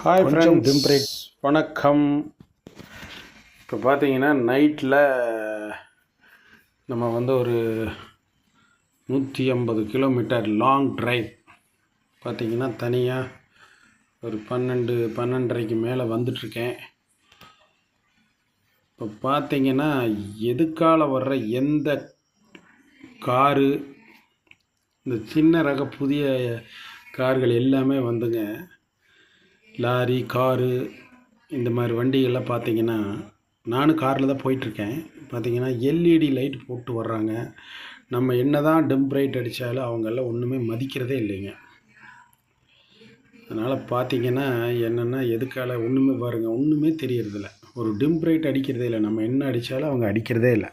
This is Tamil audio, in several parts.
Hi friends break. வணக்கம். இப்போ பார்த்தீங்கன்னா நைட்டில் நம்ம வந்து ஒரு நூற்றி ஐம்பது கிலோமீட்டர் லாங் டிரைவ் பார்த்தீங்கன்னா தனியாக ஒரு பன்னெண்டு பன்னெண்டரைக்கு மேலே வந்துட்டுருக்கேன். இப்போ பார்த்தீங்கன்னா எதுக்கால வர்ற எந்த காரு இந்த சின்ன ரக புதிய கார்கள் எல்லாமே வந்துங்க. லாரி காரு இந்த மாதிரி வண்டிகள்லாம் பார்த்தீங்கன்னா நானும் காரில் தான் போயிட்டுருக்கேன். பார்த்தீங்கன்னா எல்இடி லைட் போட்டு வர்றாங்க. நம்ம என்ன தான் டிம் ரைட் அடித்தாலும் அவங்கெல்லாம் ஒன்றுமே மதிக்கிறதே இல்லைங்க. அதனால் பார்த்தீங்கன்னா என்னென்னா எதுக்கால ஒன்றுமே பாருங்கள் ஒன்றுமே தெரியறதில்ல. ஒரு டிம்ப்ரைட் அடிக்கிறதே இல்லை. நம்ம என்ன அடித்தாலும் அவங்க அடிக்கிறதே இல்லை.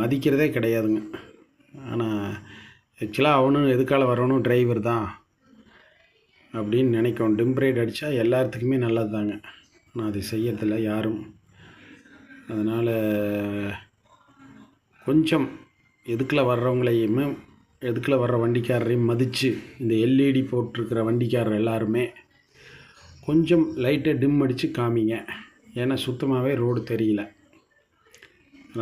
மதிக்கிறதே கிடையாதுங்க. ஆனால் ஆக்சுவலாக அவனும் எதுக்கால வரணும்? டிரைவர் தான். அப்படின்னு நினைக்கும். டிம்ப்ரைட் அடித்தா எல்லாத்துக்குமே நல்லது தாங்க ஆனால் அது செய்யறதில்ல யாரும். அதனால் கொஞ்சம் எதுக்கில் வர்றவங்களையுமே எதுக்கில் வர்ற வண்டிக்காரரையும் மதித்து இந்த எல்இடி போட்டிருக்கிற வண்டிக்காரர் எல்லாருமே கொஞ்சம் லைட்டை டிம் அடித்து காமிங்க. ஏன்னா சுத்தமாகவே ரோடு தெரியல.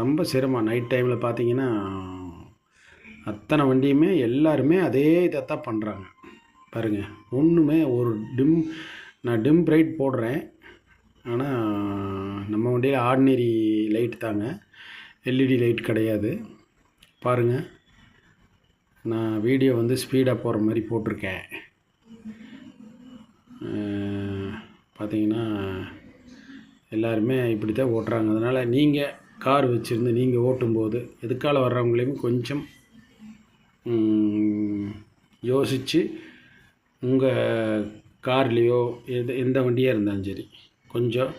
ரொம்ப சிரமம். நைட் டைமில் பார்த்தீங்கன்னா அத்தனை வண்டியுமே எல்லாருமே அதே இதை தான் பண்ணுறாங்க பாருங்கள் ஒன்றுமே ஒரு டிம் நான் டிம் பிரைட் போடுறேன். ஆனால் நம்ம வண்டியில் ஆர்டினரி லைட் தாங்க. எல்இடி லைட் கிடையாது. பாருங்கள் நான் வீடியோ வந்து ஸ்பீடாக போகிற மாதிரி போட்டிருக்கேன். பார்த்தீங்கன்னா எல்லாருமே இப்படி தான் ஓட்டுறாங்க அதனால் நீங்கள் கார் வச்சுருந்து நீங்கள் ஓட்டும்போது எதுக்கால வர்றவங்களையும் கொஞ்சம் யோசித்து உங்கள் கார்லேயோ எது எந்த வண்டியாக இருந்தாலும் சரி கொஞ்சம்